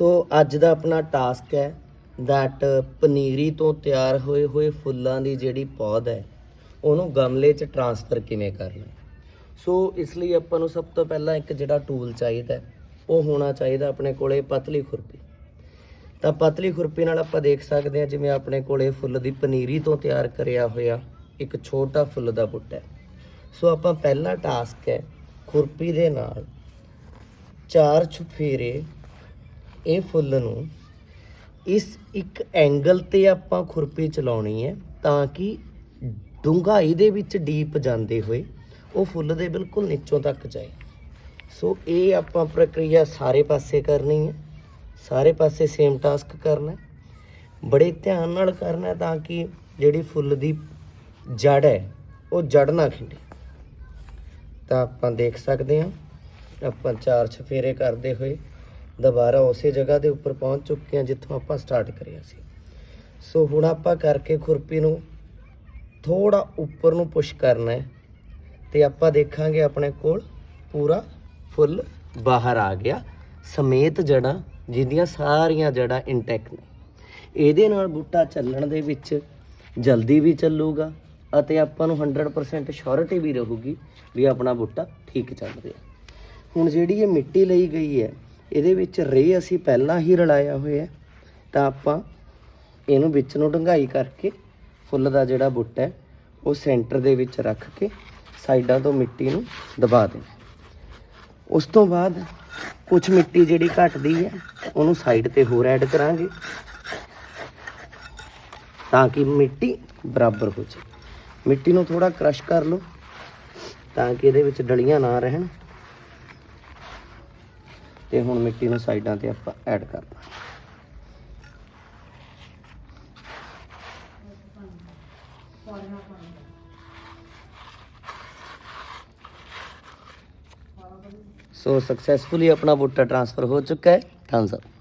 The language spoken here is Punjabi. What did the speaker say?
ਸੋ ਅੱਜ ਦਾ ਆਪਣਾ ਟਾਸਕ ਹੈ ਦੈਟ ਪਨੀਰੀ ਤੋਂ ਤਿਆਰ ਹੋਏ ਹੋਏ ਫੁੱਲਾਂ ਦੀ ਜਿਹੜੀ ਪੌਦ ਹੈ, ਉਹਨੂੰ ਗਮਲੇ 'ਚ ਟਰਾਂਸਫਰ ਕਿਵੇਂ ਕਰਨਾ ਸੋ ਇਸ ਲਈ ਆਪਾਂ ਨੂੰ ਸਭ ਤੋਂ ਪਹਿਲਾਂ ਇੱਕ ਜਿਹੜਾ ਟੂਲ ਚਾਹੀਦਾ ਉਹ ਹੋਣਾ ਚਾਹੀਦਾ ਆਪਣੇ ਕੋਲੇ ਪਤਲੀ ਖੁਰਪੀ। ਤਾਂ ਪਤਲੀ ਖੁਰਪੀ ਨਾਲ ਆਪਾਂ ਦੇਖ ਸਕਦੇ ਹਾਂ ਜਿਵੇਂ ਆਪਣੇ ਕੋਲੇ ਫੁੱਲ ਦੀ ਪਨੀਰੀ ਤੋਂ ਤਿਆਰ ਕਰਿਆ ਹੋਇਆ ਇੱਕ ਛੋਟਾ ਫੁੱਲ ਦਾ ਬੁੱਟਾ ਹੈ। ਸੋ ਆਪਾਂ ਪਹਿਲਾ ਟਾਸਕ ਹੈ ਖੁਰਪੀ ਦੇ ਨਾਲ ਚਾਰ ਛੁਫੇਰੇ ਇਹ ਫੁੱਲ ਨੂੰ ਇਸ ਇੱਕ ਐਂਗਲ ਤੇ ਆਪਾਂ ਖੁਰਪੀ ਚਲਾਉਣੀ ਹੈ ਤਾਂ ਕਿ ਡੂੰਘਾਈ ਦੇ ਵਿੱਚ ਡੀਪ ਜਾਂਦੇ ਹੋਏ ਉਹ ਫੁੱਲ ਦੇ ਬਿਲਕੁਲ ਨੀਚੋਂ ਤੱਕ ਜਾਏ। ਸੋ ਇਹ ਆਪਾਂ ਪ੍ਰਕਿਰਿਆ ਸਾਰੇ ਪਾਸੇ ਕਰਨੀ ਹੈ। ਸਾਰੇ ਪਾਸੇ ਸੇਮ ਟਾਸਕ ਕਰਨਾ ਬੜੇ ਧਿਆਨ ਨਾਲ ਕਰਨਾ ਤਾਂ ਕਿ ਜਿਹੜੀ ਫੁੱਲ ਦੀ ਜੜ ਹੈ, ਉਹ ਜੜ ਨਾ ਖਿੰਡੇ। ਤਾਂ ਆਪਾਂ ਦੇਖ ਸਕਦੇ ਹਾਂ, ਆਪਾਂ ਚਾਰ ਛਫੇਰੇ ਕਰਦੇ ਹੋਏ ਦੁਬਾਰਾ ਉਸੇ ਜਗ੍ਹਾ ਦੇ ਉੱਪਰ ਪਹੁੰਚ ਚੁੱਕੇ ਹਾਂ ਜਿੱਥੋਂ ਆਪਾਂ ਸਟਾਰਟ ਕਰਿਆ ਸੀ। ਸੋ ਹੁਣ ਆਪਾਂ ਕਰਕੇ ਖੁਰਪੀ ਨੂੰ ਥੋੜਾ ਉੱਪਰ ਨੂੰ ਪੁਸ਼ ਕਰਨਾ ਹੈ ਤੇ ਆਪਾਂ ਦੇਖਾਂਗੇ ਆਪਣੇ ਕੋਲ ਪੂਰਾ ਫੁੱਲ ਬਾਹਰ ਆ ਗਿਆ। ਸਮੇਤ ਜੜਾਂ ਜਿਹਦੀਆਂ ਸਾਰੀਆਂ ਜੜਾਂ ਇੰਟੈਕਟ ਨੇ। ਇਹਦੇ ਨਾਲ ਬੂਟਾ ਚੱਲਣ ਦੇ ਵਿੱਚ ਜਲਦੀ ਵੀ ਚੱਲੂਗਾ ਅਤੇ ਆਪਾਂ ਨੂੰ 100% ਸ਼ੋਰਿਟੀ ਵੀ ਰਹੂਗੀ ਵੀ ਆਪਣਾ ਬੂਟਾ ਠੀਕ ਚੱਲ ਰਿਹਾ। ਹੁਣ ਜਿਹੜੀ ਇਹ ਮਿੱਟੀ ਲਈ ਗਈ ਹੈ ਇਹਦੇ ਵਿੱਚ ਰੇ ਅਸੀਂ ਪਹਿਲਾਂ ਹੀ ਰਲਾਇਆ ਹੋਇਆ ਤਾਂ ਆਪਾਂ ਇਹਨੂੰ ਵਿੱਚ ਨੂੰ ਡੰਗਾਈ ਕਰਕੇ ਫੁੱਲ ਦਾ ਜਿਹੜਾ ਬੁੱਟਾ ਹੈ, ਉਹ ਸੈਂਟਰ ਦੇ ਵਿੱਚ ਰੱਖ ਕੇ ਸਾਈਡਾਂ ਤੋਂ ਮਿੱਟੀ ਨੂੰ ਦਬਾ ਦੇਣਾ ਉਸ ਤੋਂ ਬਾਅਦ ਕੁਝ ਮਿੱਟੀ ਜਿਹੜੀ ਘਟਦੀ ਹੈ, ਉਹਨੂੰ ਸਾਈਡ ਤੇ ਹੋਰ ਐਡ ਕਰਾਂਗੇ ਤਾਂ ਕਿ ਮਿੱਟੀ ਬਰਾਬਰ ਹੋ ਜਾਵੇ ਮਿੱਟੀ ਨੂੰ ਥੋੜਾ ਕ੍ਰਸ਼ ਕਰ ਲਓ ਤਾਂ ਕਿ ਇਹਦੇ ਵਿੱਚ ਡਲੀਆਂ ਨਾ ਰਹਿਣ। ਤੇ ਹੁਣ ਮਿੱਟੀ ਨੂੰ ਸਾਈਡਾਂ ਤੇ ਆਪਾਂ ਐਡ ਕਰ ਦਾਂਗੇ। ਸੋ ਸਕਸੈਸਫੁਲੀ ਆਪਣਾ ਬੂਟਾ ਟ੍ਰਾਂਸਫਰ ਹੋ ਚੁੱਕਾ ਹੈ। Thanks up